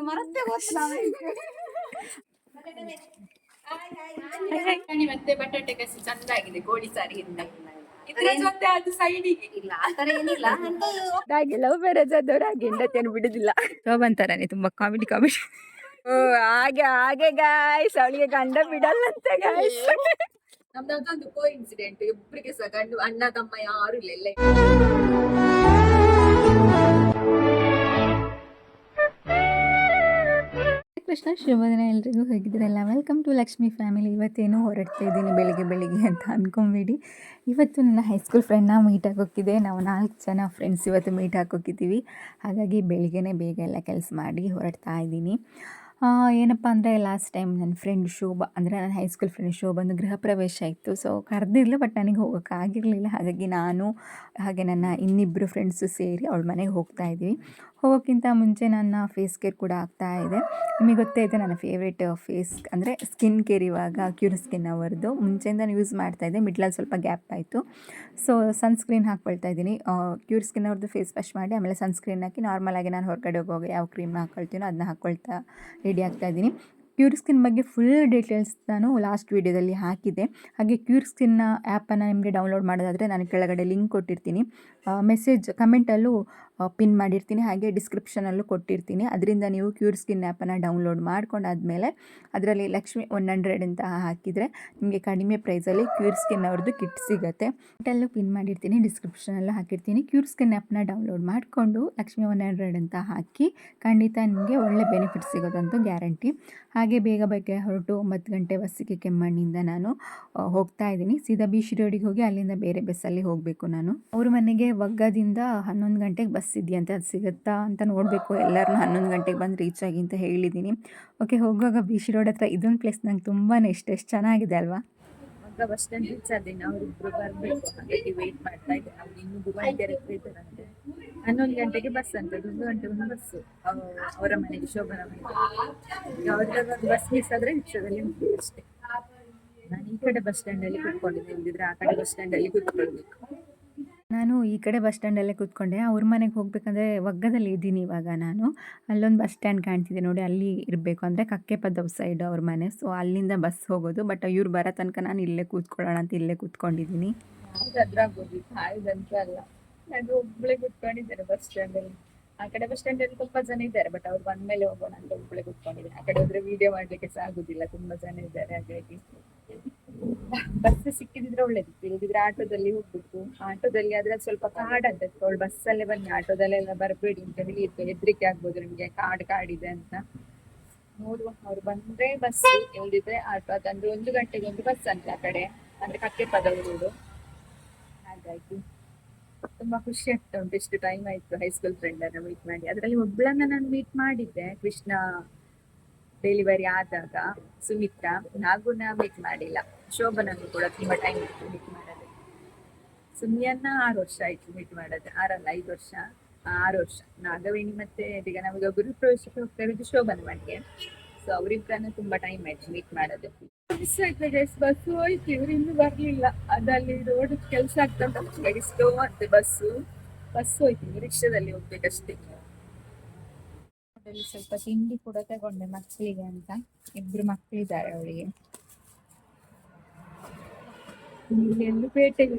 ಮಾತಾಡುದು ಮರತ್ತೆ ಗೊತ್ತು ಮತ್ತೆ ಬಟಾಟೆ ಕಸಿ ಚಂದ ಆಗಿದೆ ಕೋಳಿ ಸಾರಿಗಿಂತ ಇದ್ರ ಜೊತೆ ಅದು ಸೈಡಿಗೆ ಇಲ್ಲ ಆತರ ಏನಿಲ್ಲ. ಅಂತ ಹಾಗೆ ಲವ್ ಮ್ಯಾರೇಜ್ ಆದವ್ರು ಹಾಗೆ ಹೆಂಡತಿಯನ್ನು ಬಿಡುದಿಲ್ಲ. ಶೋಭಂತಾರನೆ ತುಂಬಾ ಕಾಮಿಡಿ ಕಾಮಿಡಿ ಓ ಹಾಗೆ ಹಾಗೆ ಗಾಯ್ಸ್ ಅವಳಿಗೆ ಗಂಡ ಬಿಡಲ್ಲಂತೆ ಗಾಯ್ಸ್ ನಮ್ದು ಅದೊಂದು ಕೋ ಇನ್ಸಿಡೆಂಟ್ ಇಬ್ಬರಿಗೆ ಸಹ ಗಂಡು ಅಣ್ಣ ತಮ್ಮ ಯಾರು ಇಲ್ಲ ಕೃಷ್ಣ ಶುಭದಿನ ಎಲ್ರಿಗೂ. ಹೇಗಿದ್ದೀರಲ್ಲ? ವೆಲ್ಕಮ್ ಟು ಲಕ್ಷ್ಮಿ ಫ್ಯಾಮಿಲಿ ಇವತ್ತೇನು ಹೊರಡ್ತಾ ಇದ್ದೀನಿ ಬೆಳಿಗ್ಗೆ ಬೆಳಿಗ್ಗೆ ಅಂತ ಅಂದ್ಕೊಂಬೇಡಿ ಇವತ್ತು ನನ್ನ ಹೈಸ್ಕೂಲ್ ಫ್ರೆಂಡ್ನ ಮೀಟ್ ಆಗೋಕ್ಕಿದೆ. ನಾವು ನಾಲ್ಕು ಜನ ಫ್ರೆಂಡ್ಸ್ ಇವತ್ತು ಮೀಟ್ ಹಾಕೋಕ್ಕಿದ್ದೀವಿ ಹಾಗಾಗಿ ಬೆಳಿಗ್ಗೆನೇ ಬೇಗ ಎಲ್ಲ ಕೆಲಸ ಮಾಡಿ ಹೊರಡ್ತಾ ಇದ್ದೀನಿ. ಏನಪ್ಪ ಅಂದರೆ ಲಾಸ್ಟ್ ಟೈಮ್ ನನ್ನ ಫ್ರೆಂಡ್ ಶೋಭ, ಅಂದರೆ ನನ್ನ ಹೈಸ್ಕೂಲ್ ಫ್ರೆಂಡ್ ಶೋಭಂದು ಗೃಹ ಪ್ರವೇಶ ಇತ್ತು. ಸೊ ಕರೆದಿಲ್ಲ ಬಟ್ ನನಗೆ ಹೋಗೋಕ್ಕಾಗಿರಲಿಲ್ಲ ಹಾಗಾಗಿ ನಾನು, ಹಾಗೆ ನನ್ನ ಇನ್ನಿಬ್ಬರು ಫ್ರೆಂಡ್ಸು ಸೇರಿ ಅವಳ ಮನೆಗೆ ಹೋಗ್ತಾ ಹೋಗೋಕ್ಕಿಂತ ಮುಂಚೆ ನನ್ನ ಫೇಸ್ ಕೇರ್ ಕೂಡ ಆಗ್ತಾ ಇದೆ. ನಿಮಗೆ ಗೊತ್ತೇ ಇದೆ, ನನ್ನ ಫೇವ್ರೇಟ್ ಫೇಸ್ ಅಂದರೆ ಸ್ಕಿನ್ ಕೇರ್ ಇವಾಗ ಕ್ಯೂರ್ ಸ್ಕಿನ್ ಅವರದ್ದು. ಮುಂಚೆಯಿಂದ ಯೂಸ್ ಮಾಡ್ತಾ ಇದ್ದೆ ಮಿಡ್ಲಲ್ಲಿ ಸ್ವಲ್ಪ ಗ್ಯಾಪ್ ಆಯಿತು. ಸೊ ಸನ್ಸ್ಕ್ರೀನ್ ಹಾಕ್ಕೊಳ್ತಾ ಇದ್ದೀನಿ. ಕ್ಯೂರ್ ಸ್ಕಿನ್ ಅವ್ರದ್ದು ಫೇಸ್ ವಾಶ್ ಮಾಡಿ, ಆಮೇಲೆ ಸನ್ಸ್ಕ್ರೀನ್ ಹಾಕಿ ನಾರ್ಮಲಾಗಿ ನಾನು ಹೊರಗಡೆ ಹೋಗುವಾಗ ಯಾವ ಕ್ರೀಮ್ ಹಾಕ್ಕೊಳ್ತೀನೋ ಅದನ್ನ ಹಾಕ್ಕೊಳ್ತಾ ರೆಡಿ ಆಗ್ತಾ ಇದ್ದೀನಿ. ಕ್ಯೂರ್ ಸ್ಕಿನ್ ಬಗ್ಗೆ ಫುಲ್ ಡೀಟೇಲ್ಸ್ ನಾನು ಲಾಸ್ಟ್ ವೀಡಿಯೋದಲ್ಲಿ ಹಾಕಿದೆ ಹಾಗೆ ಕ್ಯೂರ್ ಸ್ಕಿನ್ನ ಆ್ಯಪನ್ನು ನಿಮಗೆ ಡೌನ್ಲೋಡ್ ಮಾಡೋದಾದರೆ ನಾನು ಕೆಳಗಡೆ ಲಿಂಕ್ ಕೊಟ್ಟಿರ್ತೀನಿ. ಮೆಸೇಜ್ ಕಮೆಂಟಲ್ಲೂ ಪಿನ್ ಮಾಡಿರ್ತೀನಿ, ಹಾಗೆ ಡಿಸ್ಕ್ರಿಪ್ಷನಲ್ಲೂ ಕೊಟ್ಟಿರ್ತೀನಿ. ಅದರಿಂದ ನೀವು ಕ್ಯೂರ್ ಸ್ಕಿನ್ ಆ್ಯಪನ್ನು ಡೌನ್ಲೋಡ್ ಮಾಡ್ಕೊಂಡಾದ್ಮೇಲೆ ಅದರಲ್ಲಿ ಲಕ್ಷ್ಮಿ ಒನ್ ಹಂಡ್ರೆಡ್ ಅಂತ ಹಾಕಿದರೆ ನಿಮಗೆ ಕಡಿಮೆ ಪ್ರೈಸಲ್ಲಿ ಕ್ಯೂರ್ ಸ್ಕಿನ್ ಅವ್ರದ್ದು ಕಿಟ್ ಸಿಗುತ್ತೆ. ಕಿಟ್ಟಲ್ಲೂ ಪಿನ್ ಮಾಡಿರ್ತೀನಿ ಡಿಸ್ಕ್ರಿಪ್ಷನಲ್ಲೂ ಹಾಕಿರ್ತೀನಿ. ಕ್ಯೂರ್ ಸ್ಕಿನ್ ಆ್ಯಪ್ನ ಡೌನ್ಲೋಡ್ ಮಾಡಿಕೊಂಡು ಲಕ್ಷ್ಮಿ ಒನ್ ಹಂಡ್ರೆಡ್ ಅಂತ ಹಾಕಿ ಖಂಡಿತ ನಿಮಗೆ ಒಳ್ಳೆ ಬೆನಿಫಿಟ್ ಸಿಗೋದಂತೂ ಗ್ಯಾರಂಟಿ ಹಾಗೆ ಬೇಗ ಬೇಗ ಹೊರಟು ಒಂಬತ್ತು ಗಂಟೆ ಬಸ್ಸಿಗೆ ಕೆಮ್ಮಣ್ಣಿಂದ ನಾನು ಹೋಗ್ತಾ ಇದ್ದೀನಿ. ಸೀದಾ ಬಿ ಶಿರೋಡಿಗೆ ಹೋಗಿ ಅಲ್ಲಿಂದ ಬೇರೆ ಬಸ್ಸಲ್ಲಿ ಹೋಗಬೇಕು ನಾನು. ಅವ್ರ ಮನೆಗೆ ವಗ್ಗದಿಂದ ಹನ್ನೊಂದು ಗಂಟೆಗೆ ಬಸ್ ಇದೆಯಂತೆ ಅದು ಸಿಗುತ್ತಾ ಅಂತ ನೋಡಬೇಕು. ಎಲ್ಲರನ್ನೂ ಹನ್ನೊಂದು ಗಂಟೆಗೆ ಬಂದು ರೀಚ್ ಆಗಿ ಅಂತ ಹೇಳಿದ್ದೀನಿ. ಓಕೆ ಹೋಗುವಾಗ ಬೀಚ್ ರೋಡ್ ಹತ್ರ ಇದೊಂದು ಪ್ಲೇಸ್ ನಂಗೆ ತುಂಬಾ ಇಷ್ಟ. ಎಷ್ಟು ಚೆನ್ನಾಗಿದೆ ಅಲ್ವಾ? ಬಸ್ ಸ್ಟ್ಯಾಂಡ್ ರೀಚ್ ಆದ್ದೀನಿ ಅವ್ರಿಬ್ರು ಬರಬೇಕು. ವೇಟ್ ಮಾಡ್ತಾ ಇದ್ದಾರೆ ಇನ್ನೂ ಡೈರೆಕ್ಟ್ ಇದ್ದಾರಂತೆ. ಹನ್ನೊಂದು ಗಂಟೆಗೆ ಬಸ್ ಅಂತ. ಒಂದು ಗಂಟೆ ಒಂದು ಬಸ್ಸು ಅವರ ಮನೆಗೆ, ಶೋಭನ ಮನೆಗೆ. ಬಸ್ ಮಿಸ್ ಆದ್ರೆ ರಿಕ್ಷಾದಲ್ಲಿ ಅಷ್ಟೇ. ನಾನು ಈ ಕಡೆ ಬಸ್ ಸ್ಟ್ಯಾಂಡ್ ಅಲ್ಲಿ ಕುತ್ಕೊಂಡಿದ್ದೆ. ಇಲ್ದಿದ್ರೆ ಆ ಕಡೆ ಬಸ್ ಸ್ಟ್ಯಾಂಡ್ ಅಲ್ಲಿ ಕುತ್ಕೊಳ್ಬೇಕು. ನಾನು ಈ ಕಡೆ ಬಸ್ ಸ್ಟ್ಯಾಂಡಲ್ಲೇ ಕೂತ್ಕೊಂಡೆ. ಅವ್ರ ಮನೆಗೆ ಹೋಗ್ಬೇಕಂದ್ರೆ ಒಗ್ಗದಲ್ಲಿ ಇದ್ದೀನಿ ಇವಾಗ ನಾನು. ಅಲ್ಲೊಂದು ಬಸ್ ಸ್ಟ್ಯಾಂಡ್ ಕಾಣ್ತಿದೆ ನೋಡಿ, ಅಲ್ಲಿ ಇರಬೇಕು. ಅಂದರೆ ಕಕ್ಕೆಪದವ್ ಸೈಡ್ ಅವ್ರ ಮನೆ. ಸೊ, ಅಲ್ಲಿಂದ ಬಸ್ ಹೋಗೋದು. ಬಟ್ ಇವ್ರು ಬರೋ ತನಕ ನಾನು ಇಲ್ಲೇ ಕೂತ್ಕೊಳ್ಳೋಣ ಅಂತ ಇಲ್ಲೇ ಕೂತ್ಕೊಂಡಿದ್ದೀನಿ. ಅಲ್ಲ. ನಾನು ಒಬ್ಳೆ ಕುತ್ಕೊಂಡಿದ್ದಾರೆ ಬಸ್ ಸ್ಟ್ಯಾಂಡ್ ಅಲ್ಲಿ ಆ ಕಡೆ ಬಸ್ ಸ್ಟ್ಯಾಂಡ್ ಅಲ್ಲಿ ಸ್ವಲ್ಪ ಜನ ಇದ್ದಾರೆ. ಬಟ್ ಅವ್ರು ಬಂದ್ಮೇಲೆ ಹೋಗೋಣ ಅಂತ ಒಬ್ಳೆ ಕುತ್ಕೊಂಡಿದ್ದೀನಿ. ಆ ಕಡೆ ಹೋದ್ರೆ ವಿಡಿಯೋ ಮಾಡ್ಲಿಕ್ಕೆ ಸಹ ಆಗುದಿಲ್ಲ. ತುಂಬಾ ಜನ ಇದ್ದಾರೆ ಹಾಗಾಗಿ. ಬಸ್ ಸಿಕ್ಕಿದ್ರೆ ಒಳ್ಳೇದಿತ್ತು ಇಲ್ಲದಿದ್ರೆ ಆಟೋದಲ್ಲಿ ಹೋಗ್ಬಿಟ್ಟು ಆಟೋದಲ್ಲಿ ಆದ್ರೆ ಸ್ವಲ್ಪ ಕಾಡ್ ಅಂತ ಅವಳು ಬಸ್ಸಲ್ಲೇ ಬನ್ನಿ ಆಟೋದಲ್ಲೆಲ್ಲ ಬರಬೇಡಿ ಅಂತ ಹೇಳಿತ್ತು ಹೆದ್ರಿಕೆ ಆಗ್ಬೋದು ನಿಮ್ಗೆ. ಕಾಡ್ ಕಾಡಿದೆ ಅಂತ. ನೋಡುವ. ಅವ್ರು ಬಂದ್ರೆ ಬಸ್ ಇಲ್ದಿದ್ರೆ ಆಟೋ. ಅದಂದ್ರೆ ಒಂದು ಗಂಟೆಗೆ ಒಂದು ಬಸ್ ಅಂತ ಆ ಕಡೆ. ಅಂದ್ರೆ ಕಕ್ಕೆ ಪದವರು ಹಾಗಾಗಿ ತುಂಬಾ ಖುಷಿ ಆಗ್ತಾ ಉಂಟು. ಎಷ್ಟು ಟೈಮ್ ಆಯ್ತು ಹೈಸ್ಕೂಲ್ ಫ್ರೆಂಡ್ ಅನ್ನ ಮೀಟ್ ಮಾಡಿ. ಅದರಲ್ಲಿ ಒಬ್ಳನ್ನ ನಾನು ಮೀಟ್ ಮಾಡಿದ್ದೆ. ಕೃಷ್ಣ ಡೆಲಿವರಿ ಆದಾಗ. ಸುಮಿತ್ರಾ. ನಾಗುನ ಮೀಟ್ ಮಾಡಿಲ್ಲ. ಶೋಭನನ್ನು ಕೂಡ ತುಂಬ ಟೈಮ್ ಇತ್ತು ಮೀಟ್ ಮಾಡೋದು. ಸುಮ್ಯನ್ನ ಆರು ವರ್ಷ ಆಯ್ತು ಮೀಟ್ ಮಾಡೋದು. ಆರಲ್ಲ, ಐದು ವರ್ಷ, ಆರು ವರ್ಷ. ನಾಗವೇಣಿ ಮತ್ತೆ ಈಗ ನಮಗೆ ಗುರುಪ್ರವೇಶಕ್ಕೆ ಹೋಗ್ತಾ ಇರೋದು ಶೋಭನ ಮನೆಗೆ ಸೊ ಅವರಿಬ್ಬರನ್ನ ತುಂಬಾ ಟೈಮ್ ಆಯ್ತು ಮೀಟ್ ಮಾಡೋದು. ಮಿಸ್ ಆಯ್ತು ಗೈಸ್ ಬಸ್ ಹೋಯ್ತು, ಇವ್ರು ಇನ್ನೂ ಬರ್ಲಿಲ್ಲ. ಅದಲ್ಲಿ ರೋಡ್ ಕೆಲಸ ಆಗ್ತಾ ಉಂಟು. ಗಾಡಿ ಸ್ಲೋ ಬಸ್ಸು ಬಸ್ ಹೋಯ್ತು ರಿಕ್ಷಾದಲ್ಲಿ ಹೋಗ್ಬೇಕಷ್ಟೇ. ಸ್ವಲ್ಪ ತಿಂಡಿ ಕೂಡ ತಗೊಂಡೆ ಮಕ್ಕಳಿಗೆ ಅಂತ. ಇಬ್ರು ಮಕ್ಕಳಿದ್ದಾರೆ ಅವಳಿಗೆ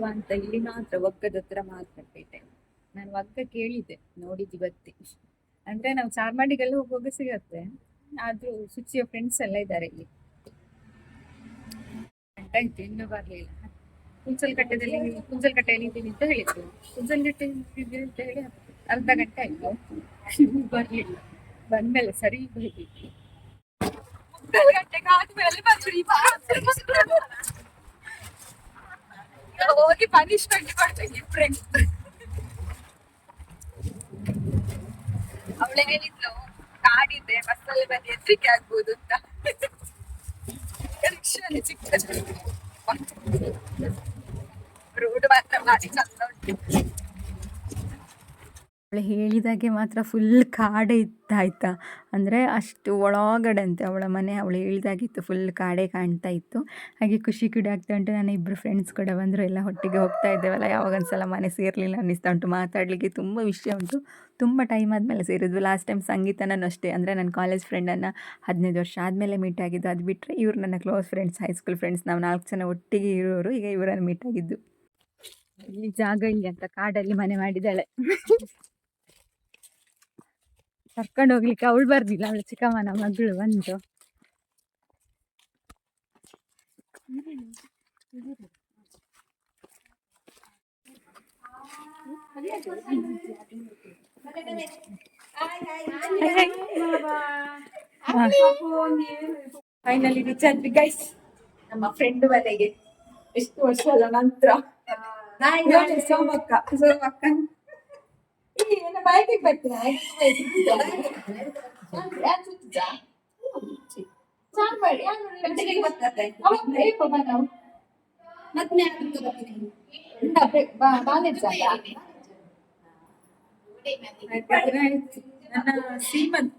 ಬಾ ಅಂತ ಇಲ್ಲಿ ಮಾತ್ರ ಒಗ್ಗದ ಹತ್ರ ಮಾತ್ರ ಪೇಟೆ ನಾನು ಒಗ್ಗ ಕೇಳಿದ್ದೆ ನೋಡಿದ್ದು ಬತ್ತಿ ಅಂದ್ರೆ ನಾವು ಚಾರ್ಮಾಡಿಗೆಲ್ಲ ಹೋಗುವಾಗ ಸಿಗತ್ತೆ. ಆದ್ರೂ ಶುಚಿಯ ಫ್ರೆಂಡ್ಸ್ ಎಲ್ಲ ಇದ್ದಾರೆ ಇಲ್ಲಿ. ಗಂಟಾಯ್ತು ಇನ್ನೂ ಬರ್ಲಿಲ್ಲ. ಕುಂಚಲ್ಕಟ್ಟೆದಲ್ಲಿ, ಕುಂಚಲ್ಕಟ್ಟೆಯಲ್ಲಿ ಇದ್ದೀನಿ ಅಂತ ಹೇಳಿದ್ರು. ಕುಂಚಲ್ಕಟ್ಟೆ ಇದ್ದೀನಿ ಅಂತ ಹೇಳಿ ಅರ್ಧ ಗಂಟೆ ಆಯ್ತು. ಬರ್ಲಿಲ್ಲ. ಬಂದ್ಮೇಲೆ ಸರಿ ಆದ್ಮೇಲೆ ಬಂದ್ರಿ. ಹೋಗಿ ಪನಿಷ್ಮೆಂಟ್ ಕೊಡ್ಬೇಕು ಇಬ್ರೆ ಅವಳು ಹೇಳಿದ್ಲು? ಕಾಡಿದ್ದೆ ಬಸ್ಸಲ್ಲಿ ಬಂದು ಎದ್ರಿಕೆ ಆಗ್ಬೋದು ಅಂತ. ರಿಕ್ಷಾನೆ ಸಿಕ್ತದೆ ರೋಡ್ ಮಾತ್ರ ಮಾಡಿ ಚಂದ ಉಂಟು. ಅವಳು ಹೇಳಿದಾಗೆ ಮಾತ್ರ ಫುಲ್ ಕಾಡೆ ಇತ್ತಾಯ್ತಾ ಅಂದರೆ ಅಷ್ಟು ಒಳಗಡೆ ಅಂತೆ ಅವಳ ಮನೆ ಅವಳು ಹೇಳಿದಾಗಿತ್ತು ಫುಲ್ ಕಾಡೆ ಕಾಣ್ತಾ ಇತ್ತು. ಹಾಗೆ ಖುಷಿ ಕೂಡ ಆಗ್ತಾ ಉಂಟು. ನನ್ನ ಇಬ್ಬರು ಫ್ರೆಂಡ್ಸ್ ಕೂಡ ಬಂದರು, ಎಲ್ಲ ಒಟ್ಟಿಗೆ ಹೋಗ್ತಾ ಇದ್ದೇವಲ್ಲ. ಯಾವಾಗ ಒಂದ್ಸಲ ಮನೆ ಸೇರಲಿಲ್ಲ ಅನ್ನಿಸ್ತಾ ಉಂಟು. ಮಾತಾಡಲಿಕ್ಕೆ ತುಂಬ ವಿಷಯ ಉಂಟು. ತುಂಬ ಟೈಮ್ ಆದಮೇಲೆ ಸೇರಿದ್ವಿ. ಲಾಸ್ಟ್ ಟೈಮ್ ಸಂಗೀತನೂ ಅಷ್ಟೇ. ಅಂದರೆ ನನ್ನ ಕಾಲೇಜ್ ಫ್ರೆಂಡನ್ನು ಹದಿನೈದು ವರ್ಷ ಆದಮೇಲೆ ಮೀಟ್ ಆಗಿದ್ದು. ಅದು ಬಿಟ್ಟರೆ ಇವರು ನನ್ನ ಕ್ಲೋಸ್ ಫ್ರೆಂಡ್ಸ್ ಹೈಸ್ಕೂಲ್ ಫ್ರೆಂಡ್ಸ್ ನಾವು ನಾಲ್ಕು ಜನ ಒಟ್ಟಿಗೆ ಇರೋರು. ಈಗ ಇವರನ್ನು ಮೀಟ್ ಆಗಿದ್ದು. ಇಲ್ಲಿ ಜಾಗ ಇಲ್ಲಿ ಅಂತ ಕಾಡಲ್ಲಿ ಮನೆ ಮಾಡಿದ್ದಾಳೆ. ಕರ್ಕೊಂಡು ಹೋಗ್ಲಿಕ್ಕೆ ಅವಳು ಬರ್ದಿಲ್ಲ ಅವಳು ಚಿಕ್ಕಮ್ಮನ ಮಗಳು ಬಂದು. ಫೈನಲಿ ರೀಚ್ ಆದ್ವಿ ಗೈಸ್ ನಮ್ಮ ಫ್ರೆಂಡ್ ಮನೆಗೆ. ಎಷ್ಟು ವರ್ಷದ ನಂತರ. ಸೋಮಕ್ಕ ಸೋಮಕ್ಕ ನನ್ನ ಬರ್ತೀರಾ ಮತ್ತೆ ಸೀಮಂತ್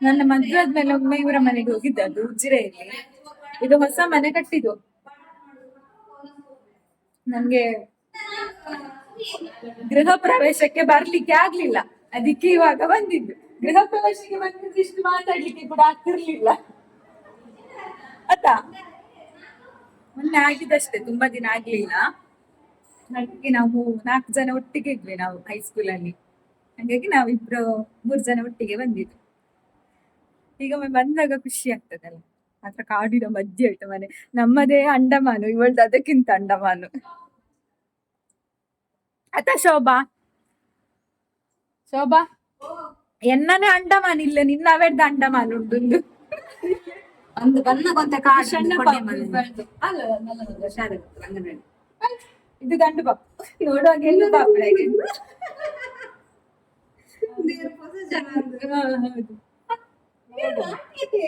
ನನ್ನ ಮದ್ವೆ ಆದ್ಮೇಲೆ ಒಮ್ಮೆ ಇವರ ಮನೆಗೆ ಹೋಗಿದ್ದೆ, ಅದು ಉಜಿರೆಯಲ್ಲಿ. ಇದು ಹೊಸ ಮನೆ ಕಟ್ಟಿದ್ದು. ನನ್ಗೆ ಗೃಹ ಪ್ರವೇಶಕ್ಕೆ ಬರ್ಲಿಕ್ಕೆ ಆಗ್ಲಿಲ್ಲ. ಅದಕ್ಕೆ ಇವಾಗ ಬಂದಿದ್ದು. ಗೃಹ ಪ್ರವೇಶಕ್ಕೆ ಬಂದಿದ್ದು ಇಷ್ಟು ಮಾತಾಡ್ಲಿಕ್ಕೆ ಕೂಡ ಆಗ್ತಿರ್ಲಿಲ್ಲ. ಆಯ್ತಾ ಮೊನ್ನೆ ಆಗಿದ್ದಷ್ಟೇ, ತುಂಬಾ ದಿನ ಆಗ್ಲಿಲ್ಲ. ಹಾಗಾಗಿ ನಾವು ನಾಲ್ಕು ಜನ ಒಟ್ಟಿಗೆ ಇದ್ವಿ ನಾವು ಹೈಸ್ಕೂಲ್ ಅಲ್ಲಿ. ಹಾಗಾಗಿ ನಾವಿಬ್ರು ಮೂರ್ ಜನ ಒಟ್ಟಿಗೆ ಬಂದಿದ್ವಿ. ಈಗ ಒಮ್ಮೆ ಬಂದಾಗ ಖುಷಿ ಆಗ್ತದಲ್ಲ. ಮಾತ್ರ ಕಾಡಿನ ಮಧ್ಯೆ ಆಯ್ತು ಮನೆ. ನಮ್ಮದೇ ಅಂಡಮಾನು, ಇವಳ್ದು ಅದಕ್ಕಿಂತ ಅಂಡಮಾನು. ಅತ್ತ ಶೋಭಾ ಶೋಭಾ ಎನ್ನನೇ ಅಂಡಮಾನ್ ಇಲ್ಲ ನಿನ್ನ ಅವೆಡ್ದ ಅಂಡಮಾನ್ ಉಂಟು ಒಂದು ಬಣ್ಣ ಕೊಂತ ಕಾಡು ಸಣ್ಣ ಕೊಟ್ಟೆ ಪಾಪು ಮನೆ. ಬೆಳ್ದು. ಅಲ್ಲ ನಲ್ಲದೊಂದು ಶಾಲೆ ಗೊತ್ತು, ಅಂಗನವಾಡಿ ಇದು ಗಂಡು ಪಾಪ ನೋಡುವಾಗ ಹೆಣ್ಣು ಪಾಪಳಾಗೆ ದೇವ್ರ ಹೊಸ ಜನ ಅಂದ್ರು. ಹಾ, ಹೌದು ಏನು ಆಗಿದೆ?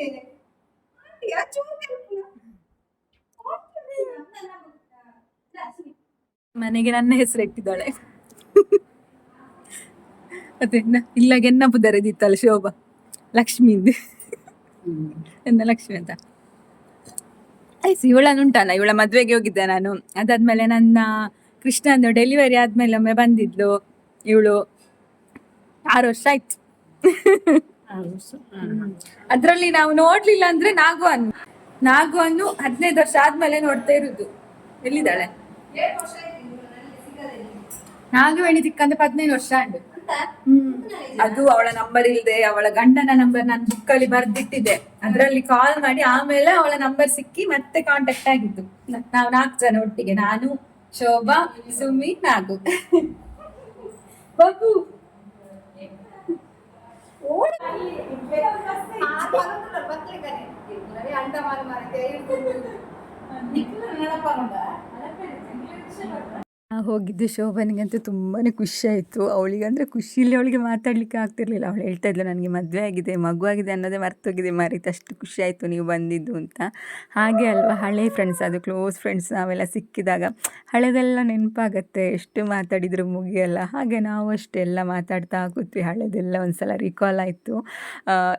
ಯಾ ಚೂರು ಇಲ್ಲ. ಮನೆಗೆ ನನ್ನ ಹೆಸರು ಇಟ್ಟಿದ್ದಾಳೆ. ಅದೇ ಇಲ್ಲ ಗೆನ್ನಪ್ಪು ದರೆದಿತ್ತಲ್ಲ ಶೋಭಾ. ಲಕ್ಷ್ಮಿಂದು. ಎನ್ನ ಲಕ್ಷ್ಮಿ ಅಂತ. ಆಯ್ತು ಇವಳನ್ನು ಉಂಟಲ್ಲ, ಇವಳ ಮದ್ವೆಗೆ ಹೋಗಿದ್ದೆ ನಾನು. ಅದಾದ್ಮೇಲೆ ನನ್ನ ಕೃಷ್ಣಂದು ಡೆಲಿವರಿ ಆದ್ಮೇಲೆ ಒಮ್ಮೆ ಬಂದಿದ್ಲು ಇವಳು. ಆರು ವರ್ಷ ಆಯ್ತು. ಅದ್ರಲ್ಲಿ ನಾವು ನೋಡ್ಲಿಲ್ಲ ಅಂದ್ರೆ ನಾಗು ಅನ್ನು. ನಾಗು ಅನ್ನು ಹದಿನೈದು ವರ್ಷ ಆದ್ಮೇಲೆ ನೋಡ್ತಾ ಇರುದು. ಎಲ್ಲಿದ್ದಾಳೆ? ನಾಗವೇಣಿ ತಿಕ್ಕಂದ್ರೆ ಹದಿನೈದು ವರ್ಷ ಉಂಟು. ಹ್ಮ್. ಅದು ಅವಳ ನಂಬರ್ ಇಲ್ದೆ ಅವಳ ಗಂಡನ ನಂಬರ್ ನಾನು ಬುಕ್ ಅಲ್ಲಿ ಬರ್ದಿಟ್ಟಿದ್ದೆ ಅದ್ರಲ್ಲಿ ಕಾಲ್ ಮಾಡಿ ಆಮೇಲೆ ಅವಳ ನಂಬರ್ ಸಿಕ್ಕಿ ಮತ್ತೆ ಕಾಂಟ್ಯಾಕ್ಟ್ ಆಗಿದ್ದು. ನಾವು ನಾಲ್ಕು ಜನ ಒಟ್ಟಿಗೆ ನಾನು ಶೋಭಾ ಸುಮಿ ನಾಗು. ಬಾಬು. ಅಂಡಮಾನ ಹೋಗಿದ್ದು ಶೋಭನಿಗಂತೂ ತುಂಬಾ ಖುಷಿ ಆಯಿತು ಅವಳಿಗಂದರೆ ಖುಷಿಯಲ್ಲಿ ಅವಳಿಗೆ ಮಾತಾಡಲಿಕ್ಕೆ ಆಗ್ತಿರ್ಲಿಲ್ಲ. ಅವಳು ಹೇಳ್ತಾ ಇದ್ಲು, ನನಗೆ ಮದುವೆ ಆಗಿದೆ, ಮಗು ಆಗಿದೆ ಅನ್ನೋದೇ ಮರ್ತೋಗಿದೆ ಮರೀತು, ಅಷ್ಟು ಖುಷಿ ಆಯಿತು ನೀವು ಬಂದಿದ್ದು ಅಂತ. ಹಾಗೆ ಅಲ್ವಾ, ಹಳೆ ಫ್ರೆಂಡ್ಸ್ ಅದು ಕ್ಲೋಸ್ ಫ್ರೆಂಡ್ಸ್ ನಾವೆಲ್ಲ ಸಿಕ್ಕಿದಾಗ ಹಳೆದೆಲ್ಲ ನೆನಪಾಗತ್ತೆ, ಎಷ್ಟು ಮಾತಾಡಿದ್ರು ಮುಗಿಯಲ್ಲ. ಹಾಗೆ ನಾವು ಅಷ್ಟೆಲ್ಲ ಮಾತಾಡ್ತಾ ಕೂತ್ವಿ, ಹಳೆದೆಲ್ಲ ಒಂದ್ಸಲ ರಿಕಾಲ್ ಆಯಿತು.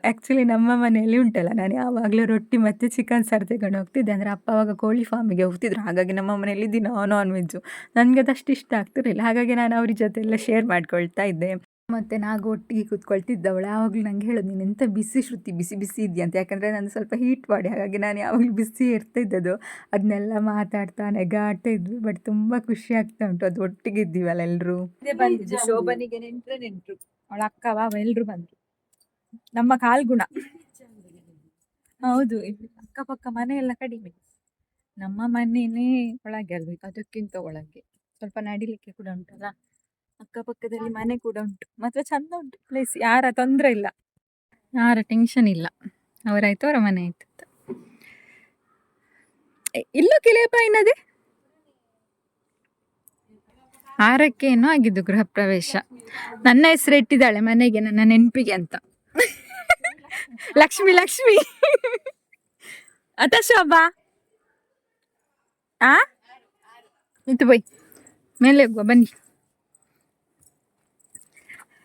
ಆ್ಯಕ್ಚುಲಿ ನಮ್ಮ ಮನೆಯಲ್ಲಿ ಉಂಟಲ್ಲ, ನಾನು ಯಾವಾಗಲೂ ರೊಟ್ಟಿ ಮತ್ತು ಚಿಕನ್ ಸಾರು ತಗೊಂಡು ಹೋಗ್ತಿದ್ದೆ, ಅಂದರೆ ಅಪ್ಪ ಅವಾಗ ಕೋಳಿ ಫಾರ್ಮಿಗೆ ಹೋಗ್ತಿದ್ರು. ಹಾಗಾಗಿ ನಮ್ಮ ಮನೆಯಲ್ಲಿ ದಿನ ನಾನ್ ವೆಜ್ಜು ನನಗೆ ಅದಷ್ಟು ಇಷ್ಟ ಆಗ್ತಿರಲಿಲ್ಲ. ಹಾಗಾಗಿ ನಾನು ಅವ್ರ ಜೊತೆ ಎಲ್ಲ ಶೇರ್ ಮಾಡ್ಕೊಳ್ತಾ ಇದ್ದೆ. ಮತ್ತು ನಾಗು ಒಟ್ಟಿಗೆ ಕೂತ್ಕೊಳ್ತಿದ್ದವಳು. ಆವಾಗಲೂ ನಂಗೆ ಹೇಳೋದು ನೀನು ಎಂತ ಬಿಸಿ ಶ್ರುತಿ ಬಿಸಿ ಬಿಸಿ ಇದೆಯಾ ಅಂತ. ಯಾಕಂದರೆ ನಾನು ಸ್ವಲ್ಪ ಹೀಟ್ ಮಾಡಿ. ಹಾಗಾಗಿ ನಾನು ಯಾವಾಗಲೂ ಬಿಸಿ ಇರ್ತಿದ್ದದು ಅದನ್ನೆಲ್ಲ ಮಾತಾಡ್ತಾ ನೆಗಾಡ್ತಾ ಇದ್ವಿ. ಬಟ್ ತುಂಬ ಖುಷಿ ಆಗ್ತಾ ಉಂಟು. ಅದು ಒಟ್ಟಿಗೆ ಇದ್ದೀವಲ್ಲ ಎಲ್ಲರೂ ಬಂದಿದ್ದು. ಶೋಭನಿಗೆ ನೆಂಟ್ರೆ ನೆಂಟ್ರು. ಅವಳ ಅಕ್ಕ ಎಲ್ಲರೂ ಬಂದರು ಬಂದ್ರು. ನಮ್ಮ ಕಾಲ್ಗುಣ. ಹೌದು. ಅಕ್ಕಪಕ್ಕ ಮನೆ ಎಲ್ಲ ಕಡಿಮೆ. ನಮ್ಮ ಮನೆಯೇ ಒಳಗೆ ಅಲ್ಬೇಕು ಅದಕ್ಕಿಂತ ಒಳಗೆ. ಸ್ವಲ್ಪ ನಡಿಲಿಕ್ಕೆ ಕೂಡ ಉಂಟಲ್ಲ? ಅಕ್ಕಪಕ್ಕದಲ್ಲಿ ಮನೆ ಕೂಡ ಉಂಟು. ಮಾತ್ರ ಚಂದ ಉಂಟು ಪ್ಲೇಸ್ ಯಾರ ತೊಂದರೆ ಇಲ್ಲ. ಯಾರ ಟೆನ್ಷನ್ ಇಲ್ಲ. ಅವರಾಯ್ತು ಅವರ ಮನೆ ಆಯ್ತು ಇಲ್ಲೂ ಕಿಲೇಪ ಏನದೆ ಆರಕ್ಕೆ ಏನೋ ಆಗಿದ್ದು ಗೃಹ ಪ್ರವೇಶ. ನನ್ನ ಹೆಸರು ಇಟ್ಟಿದ್ದಾಳೆ ಮನೆಗೆ ನನ್ನ ನೆನಪಿಗೆ ಅಂತ. ಲಕ್ಷ್ಮಿ ಲಕ್ಷ್ಮಿ. ಅತ ಶೋಭಾ ಆ? ಇದು ಬೈ. ಮೇಲೆ ಹೋಗುವ, ಬನ್ನಿ.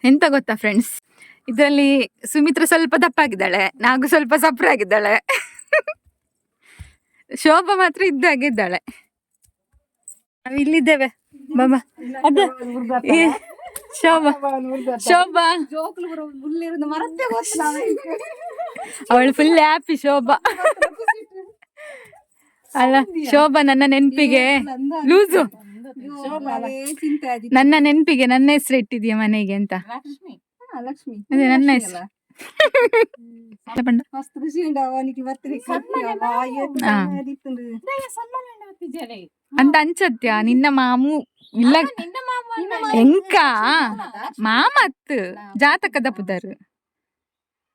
ಎಂತ ಗೊತ್ತಾ ಫ್ರೆಂಡ್ಸ್ ಇದರಲ್ಲಿ ಸುಮಿತ್ರ ಸ್ವಲ್ಪ ದಪ್ಪಾಗಿದ್ದಾಳೆ, ನಾಗು ಸ್ವಲ್ಪ ಸಪ್ರಾಗಿದ್ದಾಳೆ. ಶೋಭಾ ಮಾತ್ರ ಇದ್ದಾಗಿದ್ದಾಳೆ ನಾವು ಇಲ್ಲಿದ್ದೇವೆ. ಬಾಬಾ ಅದ ಶೋಭಾ. ಶೋಭಾ. ಅವಳು ಫುಲ್ ಹ್ಯಾಪಿ ಶೋಭಾ. ಅಲ್ಲ, ಶೋಭಾ ನನ್ನ ನೆನಪಿಗೆ. ಲೂಸು. ನನ್ನ ನೆನ್ಪಿಗೆ ನನ್ನ ಹೆಸರು ಇಟ್ಟಿದ್ಯಾ ಮನೆಗೆ ಅಂತ ಲಕ್ಷ್ಮಿ ಲಕ್ಷ್ಮಿ ಅದೇ ನನ್ನ ಹೆಸರು ಮಸ್ತ್ ಖುಷಿ ಉಂಡು ಅವನಿಗೆ ಬರ್ತೀರಿ ಹಾ. ಅಂತ ಅನ್ಸತ್ಯ ನಿನ್ನ ಮಾಮು ಇಲ್ಲ ಎಂಕ ಮಾಮತ್ ಜಾತಕದ ಪುದರ್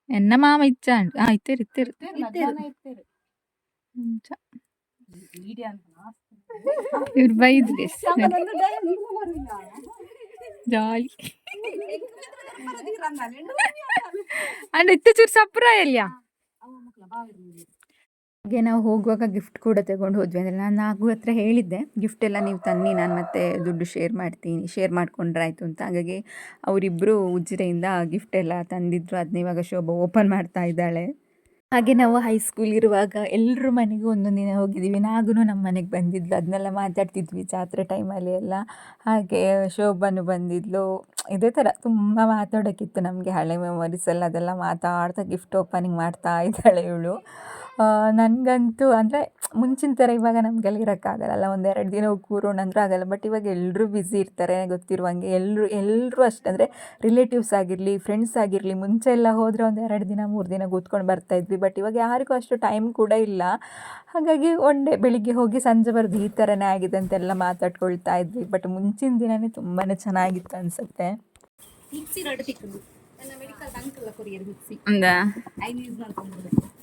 ಎನ್ನ ಮಾಮ ಇಚ್ಚ ಆ ಇತ್ತೇರು ಇತ್ತೇರು ಇವ್ರು ಬೈದ್ರಿ ಜಾಲಿ ಅಂಡ್ ಇತ್ತು ಚೂರು ಸಪ್ರ ಇಲ್ಲ ಹಾಗೆ ನಾವು ಹೋಗುವಾಗ ಗಿಫ್ಟ್ ಕೂಡ ತಗೊಂಡು ಹೋದ್ವಿ ಅಂದರೆ ನಾನು ನಾಗು ಹತ್ರ ಹೇಳಿದ್ದೆ ಗಿಫ್ಟ್ ಎಲ್ಲ ನೀವು ತನ್ನಿ ನಾನು ಮತ್ತೆ ದುಡ್ಡು ಶೇರ್ ಮಾಡ್ತೀನಿ ಶೇರ್ ಮಾಡ್ಕೊಂಡ್ರೆ ಆಯಿತು ಅಂತ ಹಾಗಾಗಿ ಅವರಿಬ್ಬರು ಉಜಿರೆಯಿಂದ ಗಿಫ್ಟ್ ಎಲ್ಲ ತಂದಿದ್ರು ಅದನ್ನ ಇವಾಗ ಶೋಭಾ ಓಪನ್ ಮಾಡ್ತಾ ಇದ್ದಾಳೆ ಹಾಗೆ ನಾವು ಹೈಸ್ಕೂಲ್ ಇರುವಾಗ ಎಲ್ಲರ ಮನೆಗೂ ಒಂದೊಂದು ದಿನ ಹೋಗಿದ್ದೀವಿ ನಾಗೂ ನಮ್ಮ ಮನೆಗೆ ಬಂದಿದ್ಲು. ಅದನ್ನೆಲ್ಲ ಮಾತಾಡ್ತಿದ್ವಿ ಜಾತ್ರೆ ಟೈಮಲ್ಲಿ ಎಲ್ಲ. ಹಾಗೆ ಶೋಭನು ಬಂದಿದ್ಲು. ಇದೇ ಥರ ತುಂಬ ಮಾತಾಡೋಕ್ಕಿತ್ತು ನಮಗೆ ಹಳೆ ಮೆಮೊರೀಸ್ ಎಲ್ಲ. ಅದೆಲ್ಲ ಮಾತಾಡ್ತಾ ಗಿಫ್ಟ್ ಓಪನಿಂಗ್ ಮಾಡ್ತಾ ಇದ್ದಾಳೆ ಇವಳು. ನನಗಂತೂ ಅಂದರೆ ಮುಂಚಿನ ಥರ ಇವಾಗ ನಮಗೆಲ್ಲ ಇರೋಕ್ಕಾಗಲ್ಲ. ಒಂದೆರಡು ದಿನ ಹೋಗಿ ಕೂರೋಣ ಅಂದರೂ ಆಗಲ್ಲ. ಬಟ್ ಇವಾಗ ಎಲ್ಲರೂ ಬ್ಯುಸಿ ಇರ್ತಾರೆ ಗೊತ್ತಿರುವಂಗೆ ಎಲ್ಲರೂ ಎಲ್ಲರೂ ಅಷ್ಟೇ. ಅಂದರೆ ರಿಲೇಟಿವ್ಸ್ ಆಗಿರಲಿ ಫ್ರೆಂಡ್ಸ್ ಆಗಿರಲಿ ಮುಂಚೆ ಎಲ್ಲ ಹೋದರೆ ಒಂದು ಎರಡು ದಿನ ಮೂರು ದಿನ ಕೂತ್ಕೊಂಡು ಬರ್ತಾ ಇದ್ವಿ. ಬಟ್ ಇವಾಗ ಯಾರಿಗೂ ಅಷ್ಟು ಟೈಮ್ ಕೂಡ ಇಲ್ಲ. ಹಾಗಾಗಿ ಒನ್ ಡೇ ಬೆಳಿಗ್ಗೆ ಹೋಗಿ ಸಂಜೆ ಬರೋದು ಈ ಥರನೇ ಆಗಿದೆ ಅಂತೆಲ್ಲ ಮಾತಾಡ್ಕೊಳ್ತಾ ಇದ್ವಿ. ಬಟ್ ಮುಂಚಿನ ದಿನವೇ ತುಂಬಾ ಚೆನ್ನಾಗಿತ್ತು ಅನಿಸುತ್ತೆ. ಮಿಕ್ಸಿ ಮಿಕ್ಸಿ ಅಂದ? ಯೂಸ್ ಮಾಡ್ಕೊಂಡು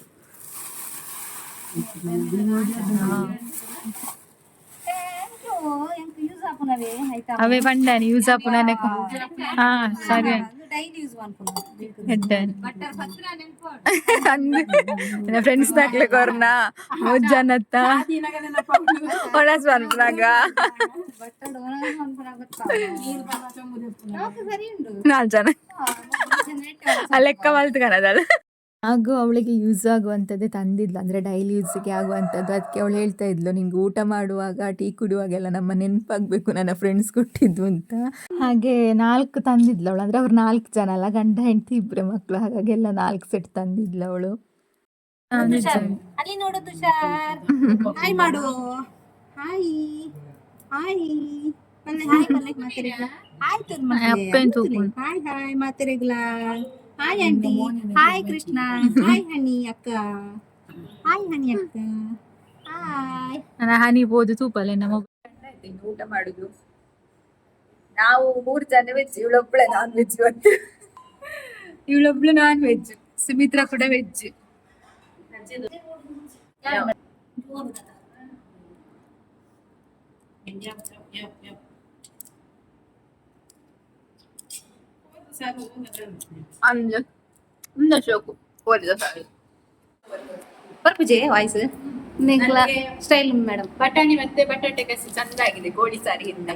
ಯೂಸ್ ಹಾಕೋಣವೇ ಆಯ್ತಾ ಅವೇ ಬಂಡಾನಿ ಯೂಸ್ ಆಪುನಾನೆ ಹಾ ಸರಿ ಡೈಲಿ ಯೂಸ್ ಮಾಡ್ಕೊಂಡು ಎಡ್ಡೆ ಅಂದು ನನ್ನ ಫ್ರೆಂಡ್ಸ್ ದಾಕ್ಲೆ ಕೊರ್ನ ಮುಜ್ಜನತ್ತ ಒಣಸ್ ಬರ್ಪನಾಗ ಸರಿ ಉಂಟು ನಾಲ್ಕು ಜನ ಆ ಲೆಕ್ಕ ಮಲ್ತ್ಕನದಲ್ಲ ಹಾಗೂ ಅವಳಿಗೆ ಯೂಸ್ ಆಗುವಂಥದ್ದೇ ತಂದಿದ್ಲು. ಅಂದರೆ ಡೈಲಿ ಯೂಸಿಗೆ ಆಗುವಂಥದ್ದು ಅದಕ್ಕೆ ಅವಳು ಹೇಳ್ತಾ ಇದ್ಲು ನಿಂಗೆ ಊಟ ಮಾಡುವಾಗ ಟೀ ಕುಡಿಯುವಾಗೆಲ್ಲ ನಮ್ಮ ನೆನಪಾಗಬೇಕು. ನನ್ನ ಫ್ರೆಂಡ್ಸ್ ಕೊಟ್ಟಿದ್ದು ಅಂತ. ಹಾಗೆ ನಾಲ್ಕು ತಂದಿದ್ಲು ಅವಳು. ಅಂದರೆ ಅವ್ರು ನಾಲ್ಕು ಜನ ಅಲ್ಲ ಗಂಡ ಹೆಂಡತಿ ಇಬ್ಬರು ಮಕ್ಕಳು ಹಾಗಾಗಿ ಎಲ್ಲ ನಾಲ್ಕು ಸೆಟ್ ತಂದಿದ್ಲು ಅವಳು. ಅಲ್ಲಿ ನೋಡು ಹಾಯ್ ಹಾಯ್ ಮಾಡು. Hi hi aunty hi Krishna hi honey ಅಕ್ಕ ಹಾಯ್ ಹನಿ ಅಕ್ಕ ಹಾಯ್ ನನ್ನ ಹನಿ ಬೋದು ತೂಪಲೆ ನಮ್ಮ ಊಟ ಮಾಡುದು ನಾವು ಮೂರ್ ಜನ ವೆಜ್ ಇವಳೊಬ್ಳೆ ನಾನ್ ವೆಜ್ ಇವತ್ತು. ಇವಳೊಬ್ಳು ನಾನ್ ವೆಜ್ ಸುಮಿತ್ರಾ ಕೂಡ ವೆಜ್ ಅಂಜ ಇಂದ ಶೋಕು. ಓದಿದ ಸಾರಿ. ಬರ್ಪುಜೆ ವಾಯ್ಸ್ ನಿಂಗ್ಲ ಸ್ಟೈಲ್ ಮೇಡಮ್ ಬಟಾಣಿ ಮತ್ತೆ ಬಟಾಟೆ ಕಸಿ ಚಂದಾಗಿದೆ ಕೋಳಿ ಸಾರಿಗಿಂತ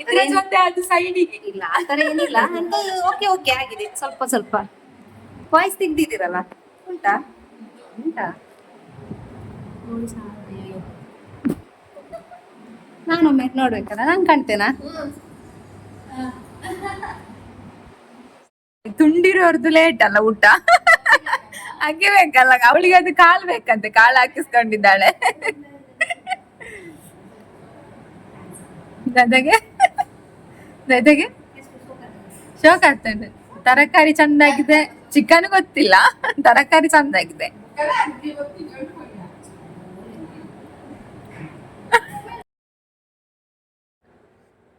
ಇದ್ರ ಜೊತೆ ಅದು ಸೈಡಿಗೆ ಇಲ್ಲ ಆ ಥರ ಏನಿಲ್ಲ. ಅಂತ ಓಕೆ ಓಕೆ ಆಗಿದೆ. ಸ್ವಲ್ಪ ಸ್ವಲ್ಪ. ವಾಯ್ಸ್ ತೆಗ್ದಿದ್ದೀರಲ್ಲ? ಉಂಟಾ? ಉಂಟಾ? ನಾನೊಮ್ಮೆ ನೋಡ್ಬೇಕಲ್ಲ. ನಾನು ಕಾಣ್ತೇನಾ? ತುಂಡಿರೋರ್ದು ಲೇಟ್ ಅಲ್ಲ ಊಟ. ಹಾಗೆ ಬೇಕಲ್ಲ, ಅವಳಿಗೆ ಅದು ಕಾಲ್ ಬೇಕಂತೆ ಕಾಳು ಹಾಕಿಸ್ಕೊಂಡಿದ್ದಾಳೆ. ಗದಗೆ? ಗದಗೆ? ಶೋಕ್ ಆಗ್ತದೆ ತರಕಾರಿ ಚಂದಾಗಿದೆ. ಚಿಕನ್ ಗೊತ್ತಿಲ್ಲ. ತರಕಾರಿ ಚಂದಾಗಿದೆ.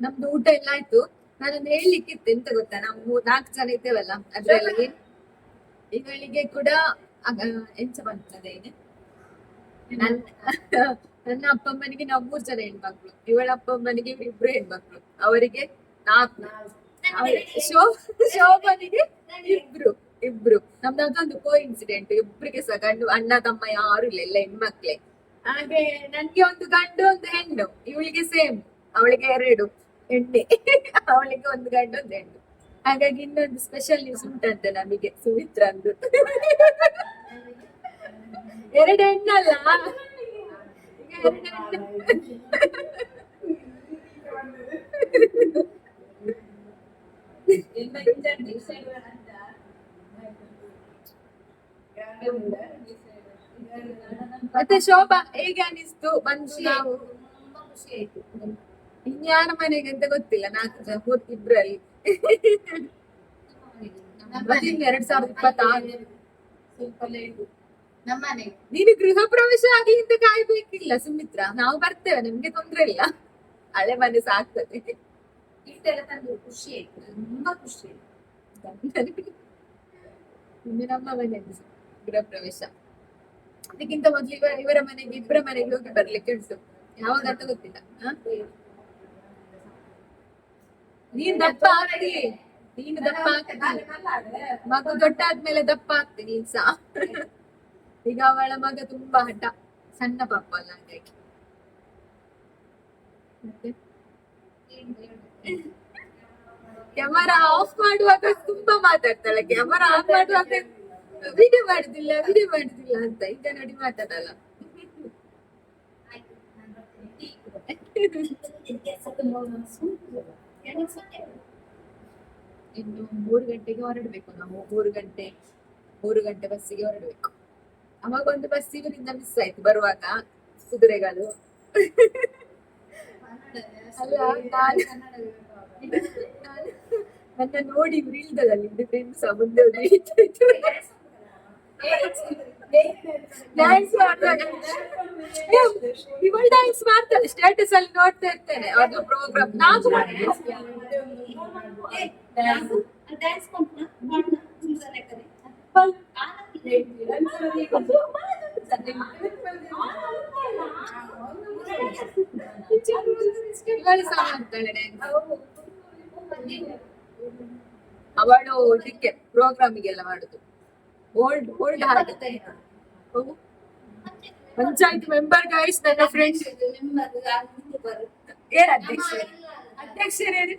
ನಮ್ದು ಊಟ ಎಲ್ಲ ಆಯ್ತು. ನಾನೊಂದು ಹೇಳಲಿಕ್ಕಿತ್ತು, ಎಂತ ಗೊತ್ತಾ? ನಾವು ಮೂರ್ ನಾಲ್ಕು ಜನ ಇದ್ದೇವಲ್ಲ, ಅದ್ರಲ್ಲಿ ಇವಳಿಗೆ ಕೂಡ ಎಂಚ ಬರ್ತದೆ ನನ್ನ ನನ್ನ ಅಪ್ಪ ಅಮ್ಮನಿಗೆ ನಾವು ಮೂರ್ ಜನ ಹೆಣ್ಮಕ್ಳು. ಇವಳ ಅಪ್ಪ ಅಮ್ಮನಿಗೆ ಇಬ್ರು ಹೆಣ್ಮಕ್ಳು. ಅವರಿಗೆ ನಾಲ್ಕು ಶೋಭನಿಗೆ ಇಬ್ರು ಇಬ್ರು. ನಮ್ದು ಅದೊಂದು ಕೋ ಇನ್ಸಿಡೆಂಟ್ ಇಬ್ರಿಗೆ ಸಹ ಗಂಡು, ಅಣ್ಣ, ತಮ್ಮ ಯಾರು ಇಲ್ಲ, ಎಲ್ಲ ಹೆಣ್ಮಕ್ಳೇ. ಹಾಗೆ ನನ್ಗೆ ಒಂದು ಗಂಡು, ಒಂದು ಹೆಣ್ಣು. ಇವಳಿಗೆ ಸೇಮ್ ಅವಳಿಗೆ ಎರಡು. ಹೆಣ್ಣೆ ಅವಳಿಗೆ ಒಂದು ಗಂಡು ಒಂದು ಹೆಣ್ಣು ಹಾಗಾಗಿ ಇನ್ನೊಂದು ಸ್ಪೆಷಲ್ ನ್ಯೂಸ್ ಉಂಟಂತೆ ನಮಗೆ ಸುಮಿತ್ರ ಅಂದು. ಎರಡು ಹೆಣ್ಣಲ್ಲ ಮತ್ತೆ ಶೋಭಾ ಹೇಗೆ ಅನಿಸ್ತು? ಬಂದು ಇನ್ಯಾರ ಮನೆಗೆ ಅಂತ ಗೊತ್ತಿಲ್ಲ. ನಾಲ್ಕು ಜನ ಇಬ್ರಲ್ಲಿ. ನಮ್ಮದಿನ್ನು ಎರಡ್ ಸಾವಿರದ ಇಪ್ಪತ್ತಾರು. ನಮ್ಮನೆ ನೀನು ಗೃಹ ಪ್ರವೇಶ ಆಗ್ಲಿ ಅಂತ ಕಾಯ್ಬೇಕಿಲ್ಲ ಸುಮಿತ್ರ. ನಾವು ಬರ್ತೇವೆ ನಿಮ್ಗೆ ತೊಂದ್ರೆ ಇಲ್ಲ. ಹಳೆ ಮನೆ ಸಾಕ್ತದೆ. ಇಷ್ಟೆಲ್ಲ ತಂದು ಖುಷಿ ಆಯ್ತು. ತುಂಬಾ ಖುಷಿ ಆಯ್ತು. ಇನ್ನು ನಮ್ಮ ಮನೆ ಗೃಹ ಪ್ರವೇಶ. ಅದಕ್ಕಿಂತ ಮೊದ್ಲು ಇವ ಇವರ ಮನೆಗೆ ಇಬ್ಬರ ಮನೆಗೆ ಹೋಗಿ ಬರ್ಲಿಕ್ಕೆ ಉಂಟು. ಯಾವಾಗ ಅಂತ ಗೊತ್ತಿಲ್ಲ? ನೀನ್ ದಪ್ಪ ಆಗ್ತಿ ನೀನ್ ದಪ್ಪ ಆಗ್ತಿ ಮಗು ದೊಡ್ಡ ದಪ್ಪ ಆಗ್ತಿ ನೀನ್ ಈಗ ಅವಳ ಮಗ ತುಂಬಾ ಹಠ. ಸಣ್ಣ ಪಾಪ ಅಲ್ಲ ಹಾಗಾಗಿ. ಕ್ಯಾಮರಾ ಆಫ್ ಮಾಡುವಾಗ ತುಂಬಾ ಮಾತಾಡ್ತಾಳೆ. ಕ್ಯಾಮರಾ ಆಫ್ ಮಾಡುವಾಗ ವಿಡಿಯೋ ಮಾಡುದಿಲ್ಲ ವಿಡಿಯೋ ಮಾಡುದಿಲ್ಲ ಅಂತ. ಈಗ ನೋಡಿ ಮಾತಾಡಲ್ಲ. ಇನ್ನು ಮೂರು ಗಂಟೆಗೆ ಹೊರಡ್ಬೇಕು ನಾವು. ಮೂರು ಗಂಟೆ ಮೂರು ಗಂಟೆ ಬಸ್ಸಿಗೆ ಹೊರಡ್ಬೇಕು. ಅವಾಗ ಒಂದು ಬಸ್ ಇವರಿಂದ ಮಿಸ್ ಆಯ್ತು. ಬರುವಾಗ ಕುದುರೆಗಳು. ಅಲ್ಲ, ನಾನು ನಾನು- ನನ್ನ ನೋಡಿ ಇವ್ರು ಇಲ್ದಲ್ಲ ನಿಮ್ದು ಫ್ರೆಂಡ್ಸ್ ಮುಂದೆ. ಡ್ಯಾನ್ಸ್ ಡ್ಯಾನ್ಸ್ ಮಾಡ್ತಾಳೆ. ಸ್ಟೇಟಸ್ ಅಲ್ಲಿ ನೋಡ್ತಾ ಇರ್ತೇನೆ ಅದು ಪ್ರೋಗ್ರಾಮ್ ನಾನು ಅವಳು ಇದಕ್ಕೆ ಪ್ರೋಗ್ರಾಮಿಗೆಲ್ಲ ಮಾಡುದು. Old old. Panchayat member guys ನನ್ನ ಫ್ರೆಂಡ್ಸ್ ಏನ್ ಅಧ್ಯಕ್ಷ ಅಧ್ಯಕ್ಷರೇನು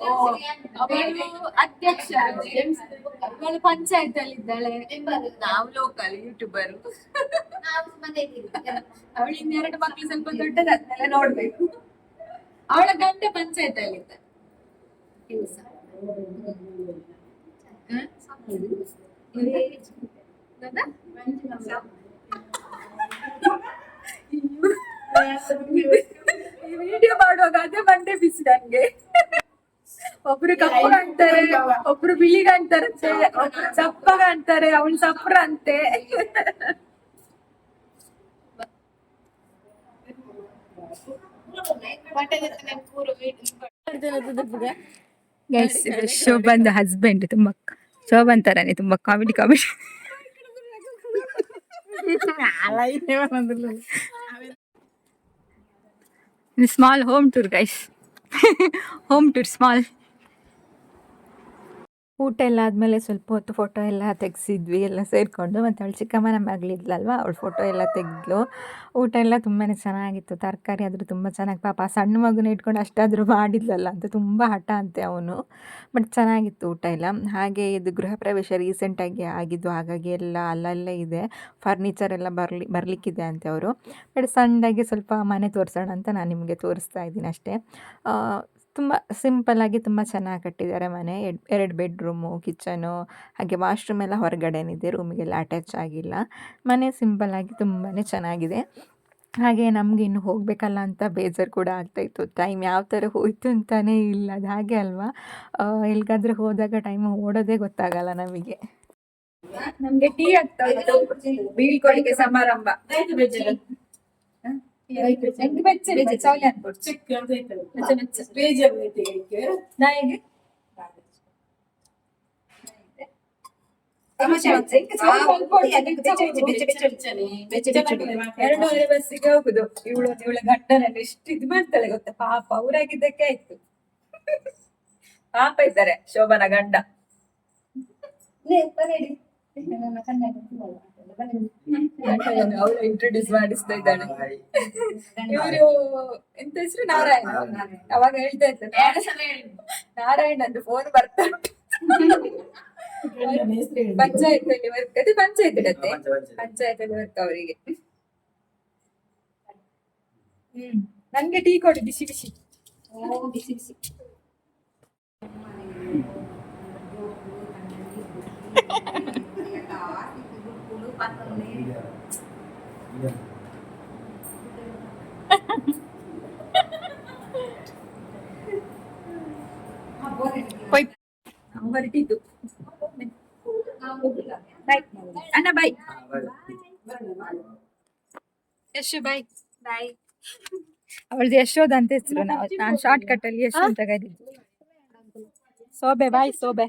ಓ, ಅವಳು ಅಧ್ಯಕ್ಷ ಅವಳು ಪಂಚಾಯತ್ ಅಲ್ಲಿ ಇದ್ದಾಳೆ ನಾವು ಲೋಕಲ್ ಯೂಟ್ಯೂಬರ್ ಅವಳು ಇನ್ನೆರಡು ಮಕ್ಕಳು ಸ್ವಲ್ಪ ದೊಡ್ಡದಾದ್ಮೇಲೆ ನೋಡ್ಬೇಕು. ಅವಳ ಗಂಡ ಪಂಚಾಯತ್ ಅಲ್ಲಿ ಇದ್ದ ಕೆಲ್ಸ. ಹ? ಹೌದಾ? ಈ ವಿಡಿಯೋ ಮಾಡುವಾಗ ಅದೇ ಮಂಡೆ ಬಿಸಿ ನನ್ಗೆ ಒಬ್ರು ಕಪ್ಪು ಕಾಣ್ತಾರೆ, ಒಬ್ರು ಬಿಳಿ ಕಾಣ್ತಾರಂತೆ, ಒಬ್ರು ಚಪ್ಪ ಕಾಣ್ತಾರೆ, ಅವಳು ಸಪ್ರ ಅಂತೆ ಗೈಸ್ ಶೋಭಾಂದ ಹಸ್ಬೆಂಡ್ ತುಂಬಾ ಶೋಭಾನ್ ಥರನೇ ತುಂಬಾ comedy comedy small home tour guys home tour small ಊಟ ಎಲ್ಲ ಆದಮೇಲೆ ಸ್ವಲ್ಪ ಹೊತ್ತು ಫೋಟೋ ಎಲ್ಲ ತೆಗೆಸಿದ್ವಿ, ಎಲ್ಲ ಸೇರಿಕೊಂಡು. ಮತ್ತು ಅವಳು ಚಿಕ್ಕಮ್ಮನ ಮಗಳಿದ್ಲಲ್ವ ಅವಳು ಫೋಟೋ ಎಲ್ಲ ತೆಗೆದ್ಲು. ಊಟ ಎಲ್ಲ ತುಂಬಾ ಚೆನ್ನಾಗಿತ್ತು. ತರಕಾರಿ ಆದರೂ ತುಂಬ ಚೆನ್ನಾಗಿ, ಪಾಪ ಸಣ್ಣ ಮಗುನ ಇಟ್ಕೊಂಡು ಅಷ್ಟಾದರೂ ಮಾಡಿದ್ಲಲ್ಲ ಅಂತ ತುಂಬ ಹಠ ಅಂತೆ ಅವನು. ಬಟ್ ಚೆನ್ನಾಗಿತ್ತು ಊಟ ಎಲ್ಲ. ಹಾಗೆ ಇದು ಗೃಹ ಪ್ರವೇಶ ರೀಸೆಂಟಾಗಿ ಆಗಿದ್ದು, ಹಾಗಾಗಿ ಎಲ್ಲ ಅಲ್ಲಲ್ಲೇ ಇದೆ. ಫರ್ನಿಚರ್ ಎಲ್ಲ ಬರಲಿ, ಬರಲಿಕ್ಕಿದೆ ಅಂತೆ ಅವರು. ಬಟ್ ಸಣ್ಣದಾಗಿ ಸ್ವಲ್ಪ ಮನೆ ತೋರಿಸೋಣ ಅಂತ ನಾನು ನಿಮಗೆ ತೋರಿಸ್ತಾ ಇದ್ದೀನಿ ಅಷ್ಟೇ. ತುಂಬ ಸಿಂಪಲ್ಲಾಗಿ ತುಂಬ ಚೆನ್ನಾಗಿ ಕಟ್ಟಿದ್ದಾರೆ ಮನೆ. ಎರಡು ಬೆಡ್ರೂಮು, ಕಿಚನು, ಹಾಗೆ ವಾಶ್ರೂಮ್ ಎಲ್ಲ ಹೊರಗಡೆನಿದೆ, ರೂಮಿಗೆಲ್ಲ ಅಟ್ಯಾಚ್ ಆಗಿಲ್ಲ. ಮನೆ ಸಿಂಪಲ್ಲಾಗಿ ತುಂಬಾ ಚೆನ್ನಾಗಿದೆ. ಹಾಗೆ ನಮ್ಗೆ ಇನ್ನು ಹೋಗಬೇಕಲ್ಲ ಅಂತ ಬೇಜಾರು ಕೂಡ ಆಗ್ತಾಯಿತ್ತು ಟೈಮ್ ಯಾವ ಥರ ಹೋಯ್ತು ಅಂತಲೇ ಇಲ್ಲ. ಅದು ಹಾಗೆ ಅಲ್ವಾ? ಎಲ್ಲಿಗಾದ್ರೂ ಹೋದಾಗ ಟೈಮ್ ಓಡೋದೇ ಗೊತ್ತಾಗಲ್ಲ ನಮಗೆ. ನಮಗೆ ಟೀ ಆಗ್ತಾ ಬೀಳ್ಕೊಳಿಗೆ ಸಮಾರಂಭ. ಎರಡೂವರೆ ಬಸ್ಸಿಗೆ ಹೋಗುದು. ಇವಳು ಇವಳ ಗಂಡನನ್ನು ಎಷ್ಟು ಇದು ಮಾಡ್ತಾಳೆ ಗೊತ್ತಾ? ಪಾಪ ಅವರಾಗಿದ್ದಕ್ಕೆ ಆಯ್ತು. ಪಾಪ ಇದ್ದಾರೆ ಶೋಭನ ಗಂಡ. ಅವಳು ಇಂಟ್ರೊಡ್ಯೂಸ್ ಮಾಡಿಸ್ತಾ ಇದ್ದಾಳೆ. ಇವರು ಎಂತ ಹೆಸರು? ನಾರಾಯಣ. ಅವಾಗ ಹೇಳ್ತಾ ಇರ್ತಾರೆ ನಾರಾಯಣ. ಅಂತ ಫೋನ್ ಬರ್ತಾ ಉಂಟು. ಪಂಚಾಯತ್ ಅಲ್ಲಿ ವರ್ಕ್ ಅದು ಪಂಚಾಯತ್ ಇಡತ್ತೆ ಪಂಚಾಯತ್ ಅಲ್ಲಿ ವರ್ಕ್ ಅವರಿಗೆ. ಹ್ಮ್. ನನ್ಗೆ ಟೀ ಕೊಡಿ ಬಿಸಿ ಬಿಸಿ. ಬಿಸಿ ಬಿಸಿ. ಹೊರಟಿದ್ದು ಬಾಯ್ ಅಣ್ಣ ಬಾಯ್ ಯಶು ಬಾಯ್ ಬಾಯ್ ಅವಳದು ಯಶೋದ ಅಂತ ಹೆಸರು. ನಾವು ನಾನು ಶಾರ್ಟ್ ಕಟ್ ಅಲ್ಲಿ ಯಶು ಅಂತ ಕರೀದು ಸೋಬೆ ಬಾಯ್ ಸೋಬೆ.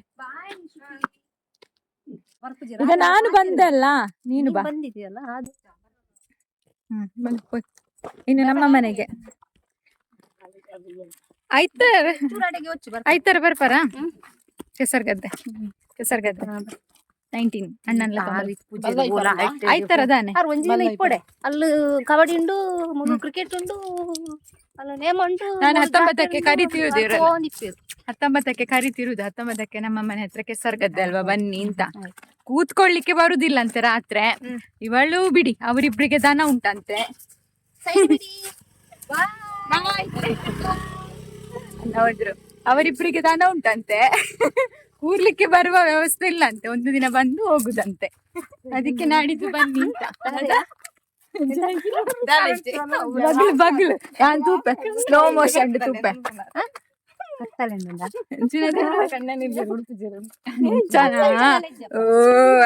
ಈಗ ನಾನು ಬಂದಲ್ಲ ನೀನು ಬಾ. ಬಂದಿದೆಯಲ್ಲ ಹ್ಮ್ ಬಂದು. ಇನ್ನು ನಮ್ಮ ಮನೆಗೆ. ಬರ್ತಾರೆ ಆಯ್ತಾರ ಬರ್ಪಾರ? ಕೆಸರ್ಗದ್ದೆ. ಕೆಸರ್ಗದ್ದೆ. ನೈನ್ಟೀನ್ ಅಣ್ಣನ್ ಆಯ್ತಾರ ಅದಾನೆ ಅಲ್ಲಿ ಕಬಡ್ಡಿ ಉಂಡು ಕ್ರಿಕೆಟ್ ಉಂಡು. ಅಲ್ಲಿ ನಾನು ಹತ್ತೊಂಬತ್ತಕ್ಕೆ ಕರಿತಿರುದು ಹತ್ತೊಂಬತ್ತಕ್ಕೆ ಕರಿತಿರುವುದು ಹತ್ತೊಂಬತ್ತಕ್ಕೆ ನಮ್ಮ ಮನೆ ಹತ್ರ ಕೆಸರ್ಗದ್ದೆ ಅಲ್ವಾ ಬನ್ನಿ ಅಂತ. ಕೂತ್ಕೊಳ್ಳಿಕ್ಕೆ ಬರುದಿಲ್ಲ ಅಂತ ರಾತ್ರೆ. ಇವಳು ಬಿಡಿ ಅವರಿಬ್ರಿಗೆ ದನ ಉಂಟಂತೆ. ಹೌದ್ರು ಅವರಿಬ್ರಿಗೆ ದನ ಉಂಟಂತೆ. ಕೂರ್ಲಿಕ್ಕೆ ಬರುವ ವ್ಯವಸ್ಥೆ ಇಲ್ಲ ಅಂತೆ. ಒಂದು ದಿನ ಬಂದು ಹೋಗುದಂತೆ. ಅದಕ್ಕೆ ನಾಡಿದ್ದು ಬನ್ನಿ ಅಂತ? ಬಗ್ಲು ಬಗ್ಲು ನಾನ್ ತೂಪೆ ಸ್ಲೋ ಮೋಷನ್ ತೂಪೆ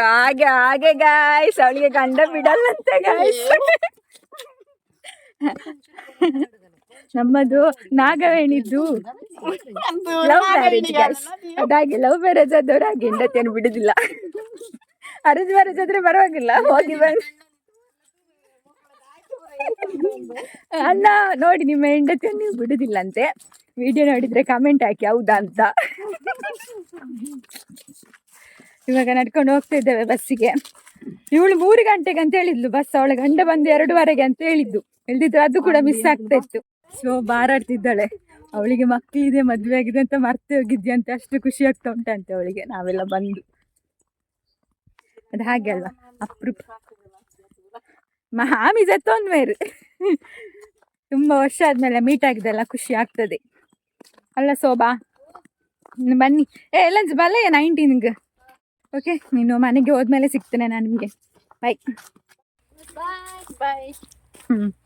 ಹಾಗೆ ಹಾಗೆ ಗಾಯ್ಸ್ ಅವಳಿಗೆ ಗಂಡ ಬಿಡಲ್ಲಂತೆ ಗಾಯ್ಸ್ ನಮ್ಮದು ನಾಗವೇಣಿದ್ದು ಲವ್ ಮ್ಯಾರೇಜ್ ಗಾಯ್ಸ್ ಅದಾಗಿ ಲವ್ ಮ್ಯಾರೇಜ್ ಆದವ್ರು ಹಾಗೆ ಹೆಂಡತಿಯನ್ನು ಬಿಡುದಿಲ್ಲ ಅರೇಂಜ್ ಮ್ಯಾರೇಜ್ ಆದ್ರೆ ಪರವಾಗಿಲ್ಲ ಹೋಗಿ ಬನ್ನಿ ಅಣ್ಣ ನೋಡಿ ನಿಮ್ಮ ಹೆಂಡತಿಯನ್ನು ನೀವು ಬಿಡುದಿಲ್ಲಂತೆ. ವಿಡಿಯೋ ನೋಡಿದ್ರೆ ಕಮೆಂಟ್ ಹಾಕಿ ಹೌದಾ ಅಂತ. ಇವಾಗ ನಡ್ಕೊಂಡು ಹೋಗ್ತಾ ಇದ್ದೇವೆ ಬಸ್ಸಿಗೆ ಇವಳು ಮೂರು ಗಂಟೆಗೆ ಅಂತ ಹೇಳಿದ್ಲು ಬಸ್ ಅವಳ ಗಂಡ ಬಂದು ಎರಡುವರೆಗೆ ಅಂತ ಹೇಳಿದ್ದು. ಇಲ್ದಿದ್ರೆ ಅದು ಕೂಡ ಮಿಸ್ ಆಗ್ತಾ ಇತ್ತು. ಸೊ ಬಾರಾಡ್ತಿದ್ದಾಳೆ. ಅವಳಿಗೆ ಮಕ್ಕಳಿದೆ ಮದ್ವೆ ಆಗಿದೆ ಅಂತ ಮರ್ತೆ ಹೋಗಿದ್ಯಾ ಅಂತ ಅಷ್ಟು ಖುಷಿ ಆಗ್ತಾ ಉಂಟಂತೆ ಅವಳಿಗೆ ನಾವೆಲ್ಲ ಬಂದು. ಅದು ಹಾಗೆ ಅಲ್ವಾ? ಅಪರೂಪ. ಮಹಾಮಿ ಜತ್ತೊಂದ್ಮೇರು ತುಂಬಾ ವರ್ಷ ಆದ್ಮೇಲೆ ಮೀಟ್ ಆಗಿದೆಲ್ಲ ಖುಷಿ ಆಗ್ತದೆ. ಅಲ್ಲ ಸೋಬಾ ಬನ್ನಿ. ಏ ಎಲ್ಲ ಬಲ್ಲ ನೈನ್ಟೀನ್ಗೆ ಓಕೆ ನೀನು ಮನೆಗೆ ಹೋದ್ಮೇಲೆ ಸಿಗ್ತೇನೆ ನಾನು ನಿಮಗೆ. ಬಾಯ್ ಬಾಯ್ ಬಾಯ್ ಹ್ಞೂ